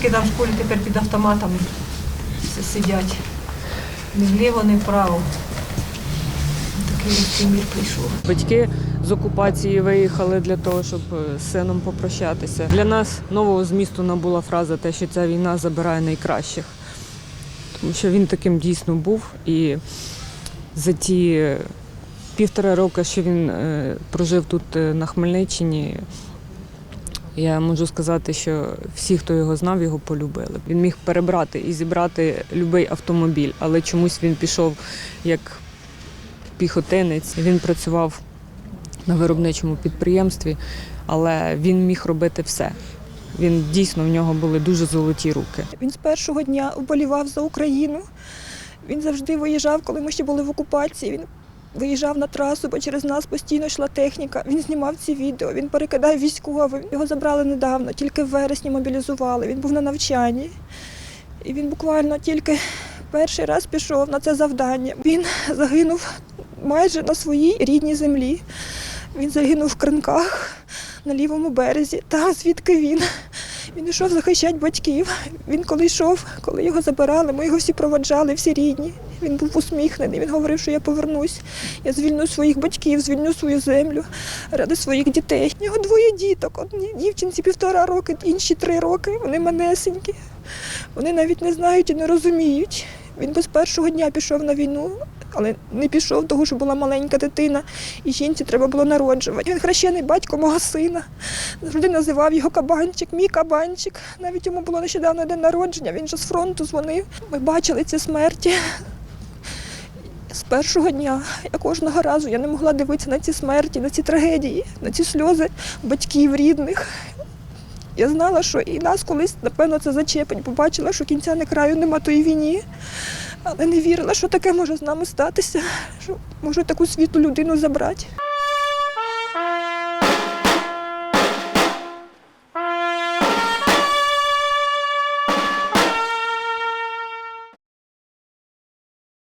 Дітки там в школі тепер під автоматами сидять. Ні вліво, ні вправо. Такий мір прийшов. Батьки з окупації виїхали для того, щоб е, з сином попрощатися. Для нас нового змісту набула фраза те, що ця війна забирає найкращих. Тому що він таким дійсно був. І за ті півтора роки, що він е, прожив тут е, на Хмельниччині, я можу сказати, що всі, хто його знав, його полюбили. Він міг перебрати і зібрати будь-який автомобіль, але чомусь він пішов як піхотинець. Він працював на виробничому підприємстві, але він міг робити все. Він дійсно в нього були дуже золоті руки. Він з першого дня вболівав за Україну. Він завжди виїжджав, коли ми ще були в окупації. Він виїжджав на трасу, бо через нас постійно йшла техніка. Він знімав ці відео, він перекидав військовим. Його забрали недавно, тільки в вересні мобілізували. Він був на навчанні. І він буквально тільки перший раз пішов на це завдання. Він загинув майже на своїй рідній землі. Він загинув в кринках на лівому березі, там звідки він. Він йшов захищати батьків. Він коли йшов, коли його забирали, ми його всі проводжали, всі рідні. Він був усміхнений. Він говорив, що я повернусь, я звільню своїх батьків, звільню свою землю ради своїх дітей. У нього двоє діток. Одній дівчинці півтора роки, інші три роки. Вони манесенькі. Вони навіть не знають і не розуміють. Він без першого дня пішов на війну, але не пішов, тому що була маленька дитина, і жінці треба було народжувати. Він хрещений батько мого сина. Завжди називав його кабанчик, мій кабанчик. Навіть йому було нещодавно день народження, він же з фронту дзвонив. Ми бачили ці смерті. З першого дня я кожного разу я не могла дивитися на ці смерті, на ці трагедії, на ці сльози батьків рідних. Я знала, що і нас колись, напевно, це зачепить. Побачила, що кінця не краю нема тої війні, але не вірила, що таке може з нами статися, що можу таку світлу людину забрати.